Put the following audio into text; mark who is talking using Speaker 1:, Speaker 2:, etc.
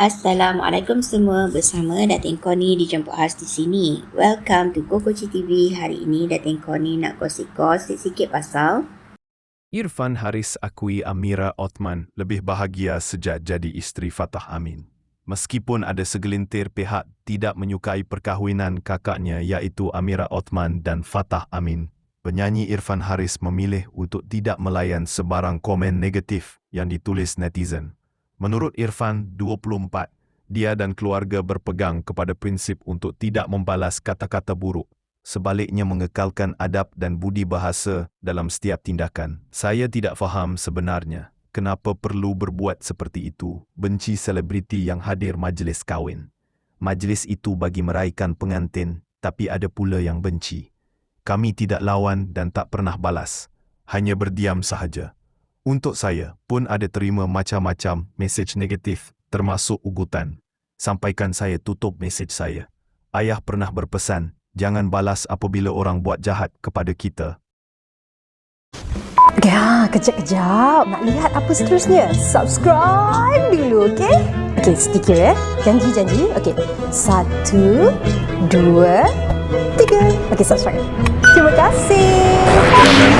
Speaker 1: Assalamualaikum semua bersama Datin Koni dijemput khas di sini. Welcome to Kokoci TV. Hari ini Datin Koni nak gosip-gosip sikit pasal
Speaker 2: Irfan Haris akui Amira Othman lebih bahagia sejak jadi isteri Fatah Amin. Meskipun ada segelintir pihak tidak menyukai perkahwinan kakaknya iaitu Amira Othman dan Fatah Amin, penyanyi Irfan Haris memilih untuk tidak melayan sebarang komen negatif yang ditulis netizen. Menurut Irfan, 24, dia dan keluarga berpegang kepada prinsip untuk tidak membalas kata-kata buruk. Sebaliknya mengekalkan adab dan budi bahasa dalam setiap tindakan. Saya tidak faham sebenarnya kenapa perlu berbuat seperti itu, benci selebriti yang hadir majlis kahwin. Majlis itu bagi meraihkan pengantin, tapi ada pula yang benci. Kami tidak lawan dan tak pernah balas, hanya berdiam sahaja. Untuk saya pun ada terima macam-macam mesej negatif termasuk ugutan. Sampaikan saya tutup mesej saya. Ayah pernah berpesan, jangan balas apabila orang buat jahat kepada kita.
Speaker 3: Ya, kejap-kejap. Nak lihat apa seterusnya? Subscribe dulu, okey? Okey, sedikit ya. Janji-janji. Okey. Satu, dua, tiga. Okey, subscribe. Terima kasih.